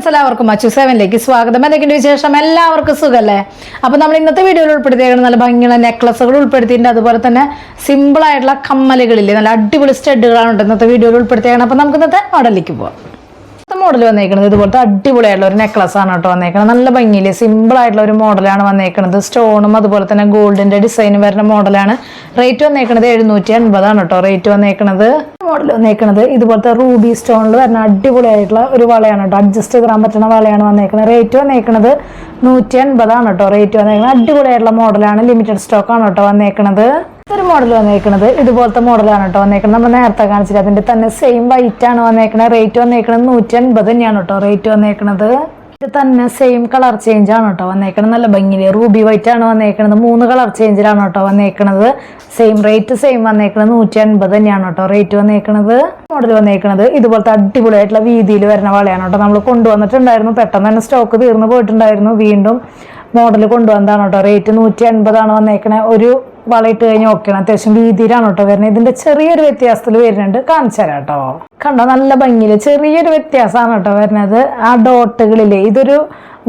Friends എല്ലാവർക്കും അച്ചു സെവനിലേക്ക് സ്വാഗതം. എന്തൊക്കെയുണ്ട് വിശേഷം? എല്ലാവർക്കും സുഖല്ലേ? അപ്പൊ നമ്മൾ ഇന്നത്തെ വീഡിയോയിൽ ഉൾപ്പെടുത്തിയേക്കുന്നത് നല്ല ഭംഗിയുള്ള നെക്ലസുകൾ ഉൾപ്പെടുത്തിയിട്ടുണ്ട്. അതുപോലെ തന്നെ സിമ്പിൾ ആയിട്ടുള്ള കമ്മലുകളില്ലേ? നല്ല അടിപൊളി സ്റ്റഡുകളാണ് ഇന്നത്തെ വീഡിയോയിൽ ഉൾപ്പെടുത്തിയേക്കണം അപ്പൊ നമുക്ക് ഇന്നത്തെ മോഡലിലേക്ക് പോവാം. മോഡൽ വന്നേക്കുന്നത് ഇതുപോലത്തെ അടിപൊളിയായിട്ടുള്ള ഒരു നെക്ലസ് ആണ് കേട്ടോ വന്നേക്കുന്നത് നല്ല ഭംഗിയിൽ സിമ്പിൾ ആയിട്ടുള്ള ഒരു മോഡലാണ് വന്നേക്കുന്നത് സ്റ്റോണും അതുപോലെ തന്നെ ഗോൾഡിന്റെ ഡിസൈനും വരുന്ന മോഡലാണ് റേറ്റ് വന്നേക്കുന്നത് എഴുന്നൂറ്റി അൻപതാണ് കേട്ടോ. റേറ്റ് വന്നേക്കുന്നത് മോഡൽ വന്നേക്കുന്നത് ഇതുപോലത്തെ റൂബി സ്റ്റോണിൽ വരുന്ന അടിപൊളിയായിട്ടുള്ള ഒരു വളയാണ് കേട്ടോ. അഡ്ജസ്റ്റ് ചെയ്തിടാൻ പറ്റുന്ന വളയാണ് വന്നേക്കുന്നത് റേറ്റ് വന്നേക്കുന്നത് നൂറ്റി അൻപതാണ് കേട്ടോ. റേറ്റ് വന്നേക്കുന്നത് അടിപൊളിയായിട്ടുള്ള മോഡലാണ് ലിമിറ്റഡ് സ്റ്റോക്ക് ആണ് കേട്ടോ വന്നേക്കുന്നത് ഒരു മോഡൽ വന്നേക്കുന്നത് ഇതുപോലത്തെ മോഡലാണ് കേട്ടോ വന്നേക്കുന്നത് നമ്മൾ നേരത്തെ കാണിച്ചില്ല അതിന്റെ തന്നെ സെയിം വൈറ്റ് ആണ് വന്നേക്കുന്നത് റേറ്റ് വന്നേക്കുന്നത് നൂറ്റി അൻപത് തന്നെയാണ് കേട്ടോ റേറ്റ് വന്നേക്കുന്നത് ഇത് തന്നെ സെയിം കളർ ചേഞ്ച് ആണ് കേട്ടോ വന്നേക്കുന്നത് നല്ല ഭംഗിയിൽ റൂബി വൈറ്റ് ആണ് വന്നേക്കുന്നത് മൂന്ന് കളർ ചേഞ്ചിലാണ് കേട്ടോ വന്നേക്കുന്നത് സെയിം റേറ്റ് സെയിം വന്നേക്കുന്നത് നൂറ്റി അൻപത് തന്നെയാണ് കേട്ടോ റേറ്റ് വന്നേക്കുന്നത് മോഡൽ വന്നേക്കുന്നത് ഇതുപോലത്തെ അടിപൊളിയായിട്ടുള്ള വീതിയിൽ വരുന്ന വളയാണ് കേട്ടോ. നമ്മൾ കൊണ്ടുവന്നിട്ടുണ്ടായിരുന്നു. പെട്ടെന്ന് തന്നെ സ്റ്റോക്ക് തീർന്നു പോയിട്ടുണ്ടായിരുന്നു. വീണ്ടും മോഡൽ കൊണ്ടുവന്നതാണ് കേട്ടോ. റേറ്റ് നൂറ്റി അൻപതാണ് വന്നേക്കണേ ഒരു വളയിട്ട് കഴിഞ്ഞ് ഓക്കെയാണ് അത്യാവശ്യം വീതിയിലാണ് കേട്ടോ വരുന്നത്. ഇതിന്റെ ചെറിയൊരു വ്യത്യാസത്തിൽ വരുന്നുണ്ട്. കാണിച്ചു തരാം കേട്ടോ. കണ്ടോ? നല്ല ഭംഗിയിൽ ചെറിയൊരു വ്യത്യാസമാണ് കേട്ടോ വരുന്നത്. ആ ഡോട്ടുകളിൽ ഇതൊരു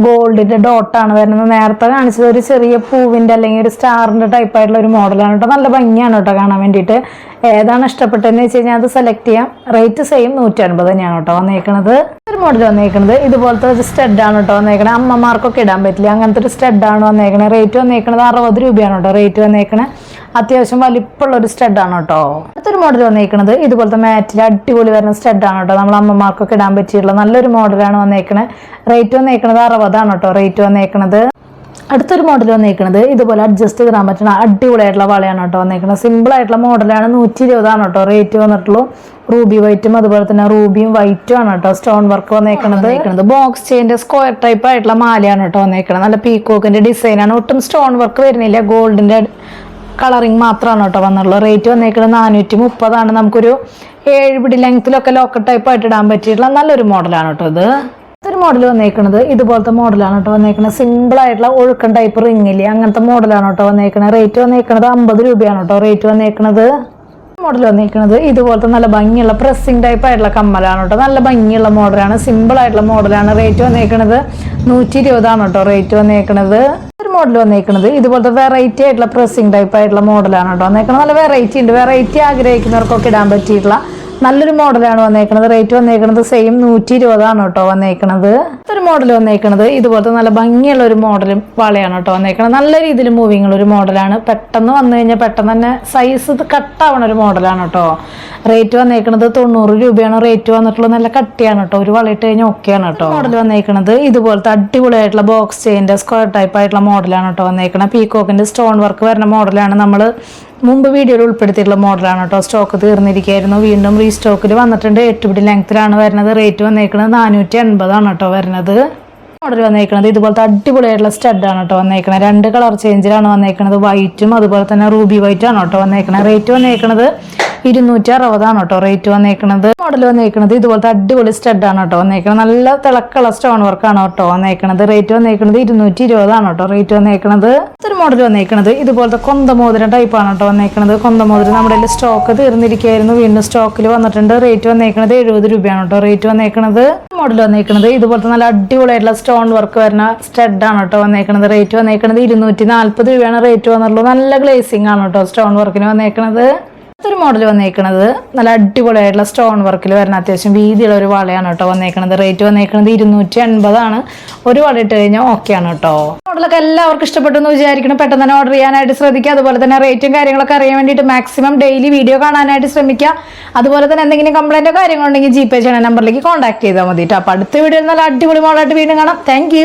ഗോൾഡിന്റെ ഡോട്ടാണ് വരുന്നത്. നേരത്തെ കാണിച്ചത് ഒരു ചെറിയ പൂവിന്റെ അല്ലെങ്കിൽ ഒരു സ്റ്റാറിന്റെ ടൈപ്പ് ആയിട്ടുള്ള ഒരു മോഡലാണ് കേട്ടോ. നല്ല ഭംഗിയാണ് കേട്ടോ കാണാൻ വേണ്ടിയിട്ട്. ഏതാണ് ഇഷ്ടപ്പെട്ടതെന്ന് വെച്ച് കഴിഞ്ഞാൽ അത് സെലക്ട് ചെയ്യാം. റേറ്റ് സെയിം നൂറ്റി അൻപത് തന്നെയാണ് കേട്ടോ വന്നേക്കണത്. മോഡൽ വന്നേക്കുന്നത് ഇതുപോലത്തെ ഒരു ആണ് കേട്ടോ വന്നേക്കണേ അമ്മമാർക്കൊക്കെ ഇടാൻ പറ്റില്ല. അങ്ങനത്തെ ഒരു സ്റ്റഡ് ആണ് വന്നേക്കണേ റേറ്റ് വന്നേക്കണത് അറുപത് രൂപയാണ് കേട്ടോ റേറ്റ് വന്നേക്കണേ അത്യാവശ്യം വലിപ്പമുള്ള ഒരു സ്റ്റഡ് ആണ് കേട്ടോ. അടുത്തൊരു മോഡൽ വന്നേക്കണത് ഇതുപോലത്തെ മാറ്റിൽ അടിപൊളി വരുന്ന സ്റ്റഡ് ആണ് കേട്ടോ. നമ്മൾ അമ്മമാർക്കൊക്കെ ഇടാൻ പറ്റിയിട്ടുള്ള നല്ലൊരു മോഡലാണ് വന്നേക്കണേ റേറ്റ് വന്നേക്കണത് അറുപതാണ് കേട്ടോ റേറ്റ് വന്നേക്കണത്. അടുത്തൊരു മോഡൽ വന്നേക്കുന്നത് ഇതുപോലെ അഡ്ജസ്റ്റ് ചെയ്താൻ പറ്റുന്ന അടിപൊളിയായിട്ടുള്ള വളയാണ് കേട്ടോ വന്നേക്കുന്നത് സിമ്പിൾ ആയിട്ടുള്ള മോഡലാണ് നൂറ്റി ഇരുപതാണ് കേട്ടോ. റേറ്റ് വന്നിട്ടുള്ളൂ. റൂബി വൈറ്റും അതുപോലെ തന്നെ റൂബിയും വൈറ്റും ആണ് കേട്ടോ സ്റ്റോൺ വർക്ക് വന്നേക്കുന്നത് ബോക്സ് ചെയിന്റെ സ്ക്വയർ ടൈപ്പ് ആയിട്ടുള്ള മാലയാണ് കേട്ടോ വന്നേക്കുന്നത് നല്ല പീക്കോക്കിന്റെ ഡിസൈനാണ് ഒട്ടും സ്റ്റോൺ വർക്ക് വരുന്നില്ല. ഗോൾഡിന്റെ കളറിങ് മാത്രമാണ് കേട്ടോ വന്നിട്ടുള്ളത്. റേറ്റ് വന്നേക്കുന്നത് നാനൂറ്റി മുപ്പതാണ് നമുക്കൊരു ഏഴ് പിടി ലെങ്ത്തിലൊക്കെ ലോക്കൽ ടൈപ്പ് ആയിട്ട് ഇടാൻ പറ്റിയിട്ടുള്ള നല്ലൊരു മോഡലാണ് കേട്ടോ ഇത്. ഇതൊരു മോഡൽ വന്നേക്കുന്നത് ഇതുപോലത്തെ മോഡലാണ് കേട്ടോ വന്നേക്കുന്നത് സിമ്പിൾ ആയിട്ടുള്ള ഒഴുക്കൻ ടൈപ്പ് റിങ്ങില്ലേ അങ്ങനത്തെ മോഡലാണ് കേട്ടോ വന്നേക്കുന്നത് റേറ്റ് വന്നേക്കുന്നത് അമ്പത് രൂപയാണ് കേട്ടോ. റേറ്റ് വന്നേക്കുന്നത് മോഡൽ വന്നിരിക്കുന്നത് ഇതുപോലത്തെ നല്ല ഭംഗിയുള്ള പ്രസ്സിംഗ് ടൈപ്പ് ആയിട്ടുള്ള കമ്മലാണ് കേട്ടോ. നല്ല ഭംഗിയുള്ള മോഡലാണ് സിമ്പിൾ ആയിട്ടുള്ള മോഡലാണ് റേറ്റ് വന്നേക്കുന്നത് നൂറ്റി ഇരുപതാണ് കേട്ടോ. റേറ്റ് വന്നേക്കുന്നത് ഒരു മോഡൽ വന്നേക്കുന്നത് ഇതുപോലത്തെ വെറൈറ്റി ആയിട്ടുള്ള പ്രസ്സിംഗ് ടൈപ്പ് ആയിട്ടുള്ള മോഡലാണ് കേട്ടോ വന്നേക്കുന്നത് നല്ല വെറൈറ്റി ഉണ്ട്. വെറൈറ്റി ആഗ്രഹിക്കുന്നവർക്കൊക്കെ ഇടാൻ പറ്റിയിട്ടുള്ള നല്ലൊരു മോഡലാണ് വന്നേക്കുന്നത് റേറ്റ് വന്നേക്കുന്നത് സെയിം നൂറ്റി ഇരുപതാണ് കേട്ടോ വന്നേക്കുന്നത് ഒരു മോഡൽ വന്നേക്കുന്നത് ഇതുപോലത്തെ നല്ല ഭംഗിയുള്ള ഒരു മോഡലും വളയാണ് കേട്ടോ വന്നേക്കുന്നത് നല്ല രീതിയിൽ മൂവിങ് ഉള്ള ഒരു മോഡലാണ് പെട്ടെന്ന് വന്നു കഴിഞ്ഞാൽ പെട്ടെന്ന് തന്നെ സൈസ് കട്ടാവണ ഒരു മോഡലാണ് കേട്ടോ. റേറ്റ് വന്നേക്കുന്നത് തൊണ്ണൂറ് രൂപയാണ്. റേറ്റ് വന്നിട്ടുള്ളത് നല്ല കട്ടിയാണ് കേട്ടോ. ഒരു വളയിട്ട് കഴിഞ്ഞാൽ ഓക്കെയാണ് കേട്ടോ. മോഡൽ വന്നേക്കുന്നത് ഇതുപോലത്തെ അടിപൊളിയായിട്ടുള്ള ബോക്സ് ചെയിന്റെ സ്ക്വയർ ടൈപ്പ് ആയിട്ടുള്ള മോഡലാണ് കേട്ടോ വന്നേക്കുന്നത് പീകോക്കിന്റെ സ്റ്റോൺ വർക്ക് വരുന്ന മോഡലാണ് നമ്മൾ മുമ്പ് വീഡിയോയിൽ ഉൾപ്പെടുത്തിയിട്ടുള്ള മോഡലാണ് കേട്ടോ. സ്റ്റോക്ക് തീർന്നിരിക്കുകയായിരുന്നു. വീണ്ടും റീസ്റ്റോക്കിൽ വന്നിട്ടുണ്ട്. എട്ട് പിടി ലെങ്ത്തിലാണ് വരുന്നത്. റേറ്റ് വന്നേക്കുന്നത് നാനൂറ്റി എൺപതാണ് കേട്ടോ വരുന്നത്. മോഡൽ വന്നേക്കുന്നത് ഇതുപോലത്തെ അടിപൊളിയായിട്ടുള്ള സ്റ്റഡാണ് കേട്ടോ വന്നേക്കുന്നത് രണ്ട് കളർ ചേഞ്ചിലാണ് വന്നേക്കുന്നത് വൈറ്റും അതുപോലെ തന്നെ റൂബി വൈറ്റും ആണ് കേട്ടോ വന്നേക്കുന്നത് റേറ്റ് വന്നേക്കുന്നത് ഇരുന്നൂറ്റി അറുപതാണ് കേട്ടോ റേറ്റ് വന്നേക്കുന്നത് മോഡൽ വന്നേക്കുന്നത് ഇതുപോലത്തെ അടിപൊളി സ്റ്റഡാണ് കേട്ടോ വന്നേക്കുന്നത് നല്ല തിളക്കുള്ള സ്റ്റോൺ വർക്കാണ് കേട്ടോ വന്നേക്കുന്നത് റേറ്റ് വന്നേക്കുന്നത് ഇരുന്നൂറ്റി ഇരുപതാണ് കേട്ടോ റേറ്റ് വന്നേക്കുന്നത് ഒരു മോഡൽ വന്നേക്കുന്നത് ഇതുപോലത്തെ കൊന്തമോതിരം ടൈപ്പാണ് കേട്ടോ വന്നേക്കുന്നത് കൊന്തമോതിരം നമ്മുടെ സ്റ്റോക്ക് തീർന്നിരിക്കുകയായിരുന്നു. വീണ്ടും സ്റ്റോക്കിൽ വന്നിട്ടുണ്ട്. റേറ്റ് വന്നേക്കുന്നത് എഴുപത് രൂപയാണ് കേട്ടോ റേറ്റ് വന്നേക്കുന്നത് മോഡൽ വന്നേക്കുന്നത് ഇതുപോലത്തെ നല്ല അടിപൊളിയായിട്ടുള്ള സ്റ്റോൺ വർക്ക് വരുന്ന സ്റ്റഡാണ് കേട്ടോ വന്നേക്കുന്നത് റേറ്റ് വന്നേക്കുന്നത് ഇരുന്നൂറ്റി നാൽപ്പത് രൂപയാണ് റേറ്റ് വന്നിട്ടുള്ളൂ നല്ല ഗ്ലേസിംഗ് ആണ് കേട്ടോ സ്റ്റോൺ വർക്കിന് വന്നേക്കുന്നത് ഒരു മോഡൽ വന്നേക്കുന്നത് നല്ല അടിപൊളിയായിട്ടുള്ള സ്റ്റോൺ വർക്കിൽ വരുന്ന അത്യാവശ്യം വീതിയുള്ള ഒരു വളയാണ് കേട്ടോ വന്നേക്കുന്നത് റേറ്റ് വന്നേക്കുന്നത് ഇരുന്നൂറ്റി അൻപതാണ് ഒരു വള ഇട്ട് കഴിഞ്ഞാൽ ആണ് കേട്ടോ. മോഡലൊക്കെ എല്ലാവർക്കും ഇഷ്ടപ്പെട്ടു എന്ന് വിചാരിക്കണം പെട്ടെന്ന് തന്നെ ഓർഡർ ചെയ്യാനായിട്ട് ശ്രദ്ധിക്കുക. അതുപോലെ തന്നെ റേറ്റും കാര്യങ്ങളൊക്കെ അറിയാൻ വേണ്ടിയിട്ട് മാക്സിമം ഡെയിലി വീഡിയോ കാണാനായിട്ട് ശ്രമിക്കുക. അതുപോലെ തന്നെ എന്തെങ്കിലും കംപ്ലൈന്റോ കാര്യങ്ങളുണ്ടെങ്കിൽ ജി പേ ചെയ്യണ നമ്പറിലേക്ക് കോൺടാക്ട് ചെയ്താൽ മതി കേട്ടോ. അപ്പോൾ അടുത്ത വീഡിയോ നല്ല അടിപൊളി മോഡലായിട്ട് വീണ്ടും കാണാം. താങ്ക്